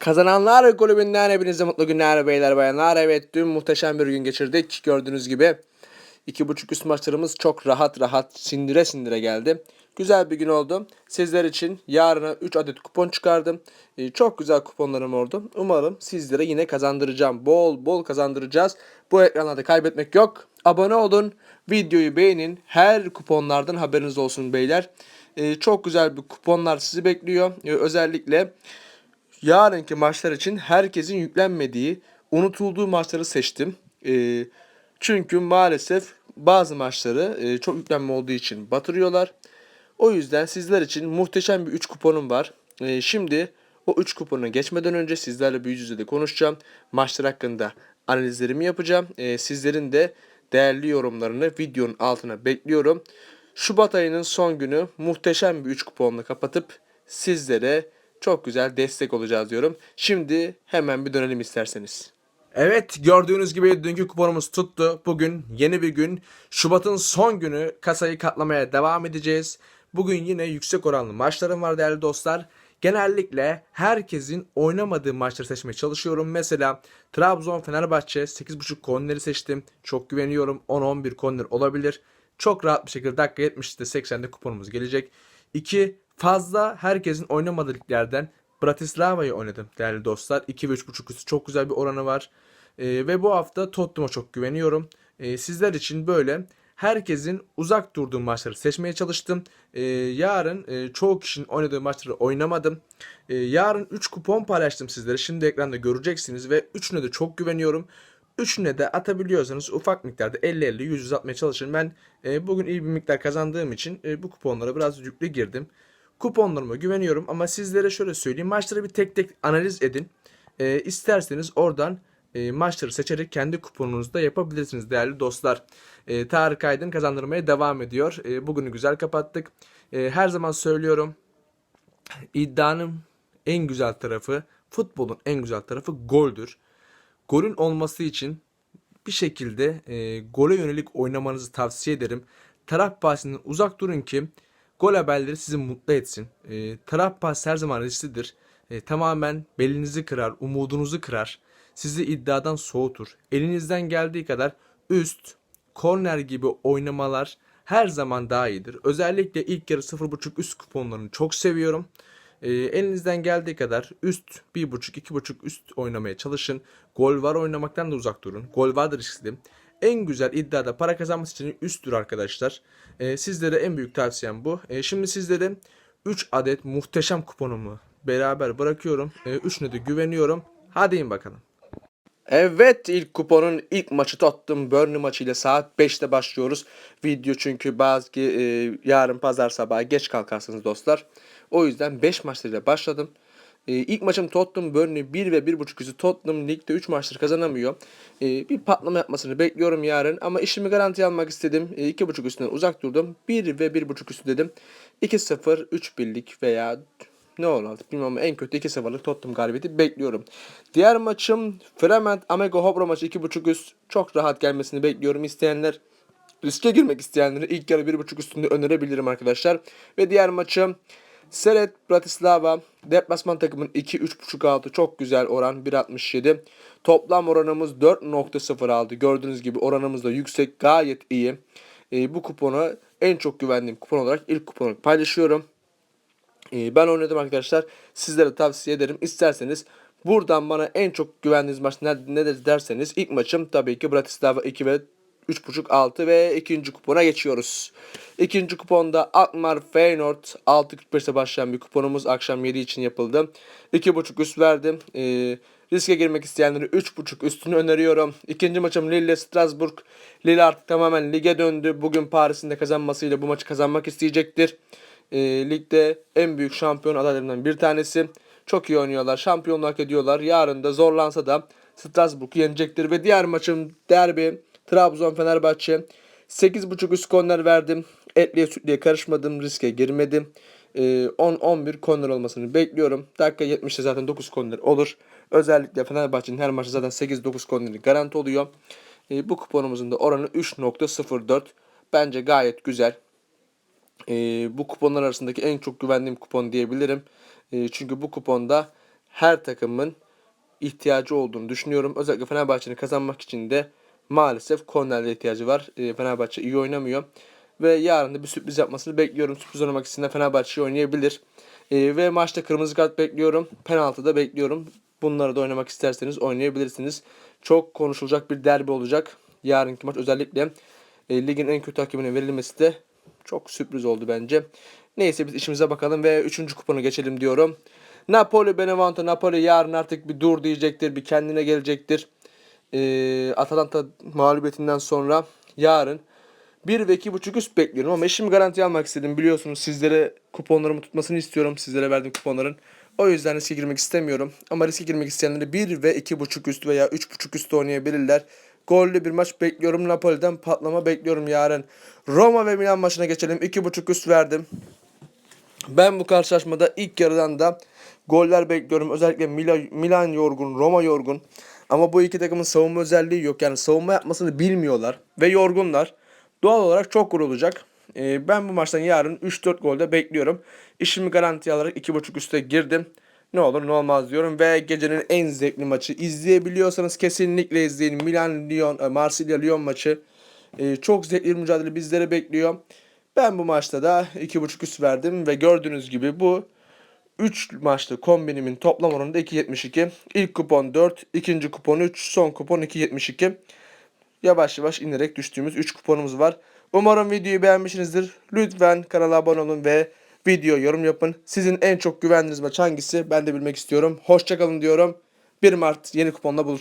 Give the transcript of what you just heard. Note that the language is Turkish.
Kazananlar kulübünden hepinize mutlu günler beyler bayanlar. Evet dün muhteşem bir gün geçirdik. Gördüğünüz gibi iki buçuk üst maçlarımız çok rahat rahat sindire sindire geldi. Güzel bir gün oldu. Sizler için yarına 3 adet kupon çıkardım. Ee, çok güzel kuponlarım oldu. Umarım sizlere yine kazandıracağım. Bol bol kazandıracağız. Bu ekranlarda kaybetmek yok. Abone olun. Videoyu beğenin. Her kuponlardan haberiniz olsun beyler. Ee, çok güzel bir kuponlar sizi bekliyor. Ee, özellikle yarınki maçlar için herkesin yüklenmediği, unutulduğu maçları seçtim. Ee, çünkü maalesef bazı maçları e, çok yüklenme olduğu için batırıyorlar. O yüzden sizler için muhteşem bir 3 kuponum var. Ee, şimdi o 3 kupona geçmeden önce sizlerle bir yüz yüze de konuşacağım. Maçlar hakkında analizlerimi yapacağım. Ee, sizlerin de değerli yorumlarını videonun altına bekliyorum. Şubat ayının son günü muhteşem bir 3 kuponla kapatıp sizlere çok güzel destek olacağız diyorum. Şimdi hemen bir dönelim isterseniz. Evet gördüğünüz gibi dünkü kuponumuz tuttu. Bugün yeni bir gün. Şubat'ın son günü kasayı katlamaya devam edeceğiz. Bugün yine yüksek oranlı maçlarım var değerli dostlar. Genellikle herkesin oynamadığı maçları seçmeye çalışıyorum. Mesela Trabzon Fenerbahçe 8.5 korneri seçtim. Çok güveniyorum. 10-11 korner olabilir. Çok rahat bir şekilde dakika 70'de 80'de kuponumuz gelecek. 2 fazla herkesin oynamadığı liglerden Bratislava'yı oynadım değerli dostlar. 2 ve 3.5 üstü çok güzel bir oranı var. Ee, ve bu hafta Tottenham'a çok güveniyorum. Ee, sizler için böyle herkesin uzak durduğu maçları seçmeye çalıştım. Ee, yarın e, çoğu kişinin oynadığı maçları oynamadım. Ee, yarın 3 kupon paylaştım sizlere. Şimdi ekranda göreceksiniz ve üçüne de çok güveniyorum. Üçüne de atabiliyorsanız ufak miktarda 50-50 100 atmaya çalışın. Ben e, bugün iyi bir miktar kazandığım için e, bu kuponlara biraz yüklü girdim. Kuponlarıma güveniyorum ama sizlere şöyle söyleyeyim. Maçları bir tek tek analiz edin. E, isterseniz oradan e, maçları seçerek kendi kuponunuzu da yapabilirsiniz değerli dostlar. E, Tarık Aydın kazandırmaya devam ediyor. E, bugünü güzel kapattık. E, her zaman söylüyorum. İddianın en güzel tarafı, futbolun en güzel tarafı goldür. Golün olması için bir şekilde e, gole yönelik oynamanızı tavsiye ederim. Taraf bahsinden uzak durun ki gol haberleri sizi mutlu etsin. E, taraf bahsi her zaman risklidir. E, tamamen belinizi kırar, umudunuzu kırar. Sizi iddiadan soğutur. Elinizden geldiği kadar üst, korner gibi oynamalar her zaman daha iyidir. Özellikle ilk yarı 0.5 üst kuponlarını çok seviyorum. E, elinizden geldiği kadar üst 1.5 2.5 üst oynamaya çalışın. Gol var oynamaktan da uzak durun. Gol var da riskli. En güzel iddiada para kazanması için üsttür arkadaşlar. E, sizlere en büyük tavsiyem bu. E, şimdi sizlere 3 adet muhteşem kuponumu beraber bırakıyorum. E, üçüne de güveniyorum. Hadi in bakalım. Evet ilk kuponun ilk maçı tuttum. Burnley maçıyla saat 5'te başlıyoruz. Video çünkü bazı e, yarın pazar sabahı geç kalkarsınız dostlar. O yüzden 5 maçlarıyla başladım. E, ilk maçım Tottenham Burnley 1 ve 1.5 üstü Tottenham ligde 3 maçtır kazanamıyor. E, bir patlama yapmasını bekliyorum yarın ama işimi garanti almak istedim. E, 2.5 üstünden uzak durdum. 1 ve 1.5 üstü dedim. 2-0, 3 birlik veya ne olur artık bilmiyorum ama en kötü 2-0'lık Tottenham galibiyeti bekliyorum. Diğer maçım Fremont Amigo Hobro maçı 2.5 üst. Çok rahat gelmesini bekliyorum. İsteyenler riske girmek isteyenleri ilk yarı 1.5 üstünde önerebilirim arkadaşlar. Ve diğer maçım Seret Bratislava deplasman takımın 2-3.5 altı çok güzel oran 1.67. Toplam oranımız 4.0 aldı. Gördüğünüz gibi oranımız da yüksek gayet iyi. E, bu kuponu en çok güvendiğim kupon olarak ilk kupon olarak paylaşıyorum. E, ben oynadım arkadaşlar. Sizlere tavsiye ederim. İsterseniz buradan bana en çok güvendiğiniz maç ne, nedir derseniz ilk maçım tabii ki Bratislava 2 ve 3.5 6 ve ikinci kupona geçiyoruz. İkinci kuponda Akmar Feyenoord 6.45'te başlayan bir kuponumuz akşam 7 için yapıldı. 2.5 üst verdim. E, riske girmek isteyenlere 3.5 üstünü öneriyorum. İkinci maçım Lille Strasbourg. Lille artık tamamen lige döndü. Bugün Paris'in de kazanmasıyla bu maçı kazanmak isteyecektir. E, ligde en büyük şampiyon adaylarından bir tanesi. Çok iyi oynuyorlar. Şampiyonluğu hak ediyorlar. Yarın da zorlansa da Strasbourg'u yenecektir. Ve diğer maçım derbi Trabzon Fenerbahçe 8.5 üst korner verdim. Etliye sütliye karışmadım. Riske girmedim. Ee, 10-11 korner olmasını bekliyorum. Dakika 70'te zaten 9 korner olur. Özellikle Fenerbahçe'nin her maçı zaten 8-9 korneri garanti oluyor. Ee, bu kuponumuzun da oranı 3.04. Bence gayet güzel. Ee, bu kuponlar arasındaki en çok güvendiğim kupon diyebilirim. Ee, çünkü bu kuponda her takımın ihtiyacı olduğunu düşünüyorum. Özellikle Fenerbahçe'nin kazanmak için de maalesef kornerlere ihtiyacı var. E, Fenerbahçe iyi oynamıyor. Ve yarın da bir sürpriz yapmasını bekliyorum. Sürpriz oynamak için de Fenerbahçe oynayabilir. E, ve maçta kırmızı kart bekliyorum. Penaltı da bekliyorum. Bunları da oynamak isterseniz oynayabilirsiniz. Çok konuşulacak bir derbi olacak. Yarınki maç özellikle e, ligin en kötü hakemine verilmesi de çok sürpriz oldu bence. Neyse biz işimize bakalım ve 3. kuponu geçelim diyorum. Napoli Benevento Napoli yarın artık bir dur diyecektir. Bir kendine gelecektir. Ee, Atalanta mağlubiyetinden sonra yarın 1 ve 2.5 üst bekliyorum ama işimi garanti almak istedim. Biliyorsunuz sizlere kuponlarımı tutmasını istiyorum. Sizlere verdiğim kuponların. O yüzden riske girmek istemiyorum. Ama riske girmek isteyenleri 1 ve 2.5 üst veya 3.5 üst oynayabilirler. Gollü bir maç bekliyorum. Napoli'den patlama bekliyorum yarın. Roma ve Milan maçına geçelim. 2.5 üst verdim. Ben bu karşılaşmada ilk yarıdan da goller bekliyorum. Özellikle Milan, Milan yorgun, Roma yorgun. Ama bu iki takımın savunma özelliği yok. Yani savunma yapmasını bilmiyorlar ve yorgunlar. Doğal olarak çok gol olacak. Ee, ben bu maçtan yarın 3-4 golde bekliyorum. İşimi garanti alarak 2.5 üste girdim. Ne olur ne olmaz diyorum ve gecenin en zevkli maçı izleyebiliyorsanız kesinlikle izleyin. Milan Lyon, e, Marsilya Lyon maçı. Ee, çok zevkli bir mücadele bizlere bekliyor. Ben bu maçta da 2.5 üst verdim ve gördüğünüz gibi bu 3 maçlı kombinimin toplam oranı da 2.72. İlk kupon 4, ikinci kupon 3, son kupon 2.72. Yavaş yavaş inerek düştüğümüz 3 kuponumuz var. Umarım videoyu beğenmişsinizdir. Lütfen kanala abone olun ve video yorum yapın. Sizin en çok güvendiğiniz maç hangisi ben de bilmek istiyorum. Hoşçakalın diyorum. 1 Mart yeni kuponla buluşuruz.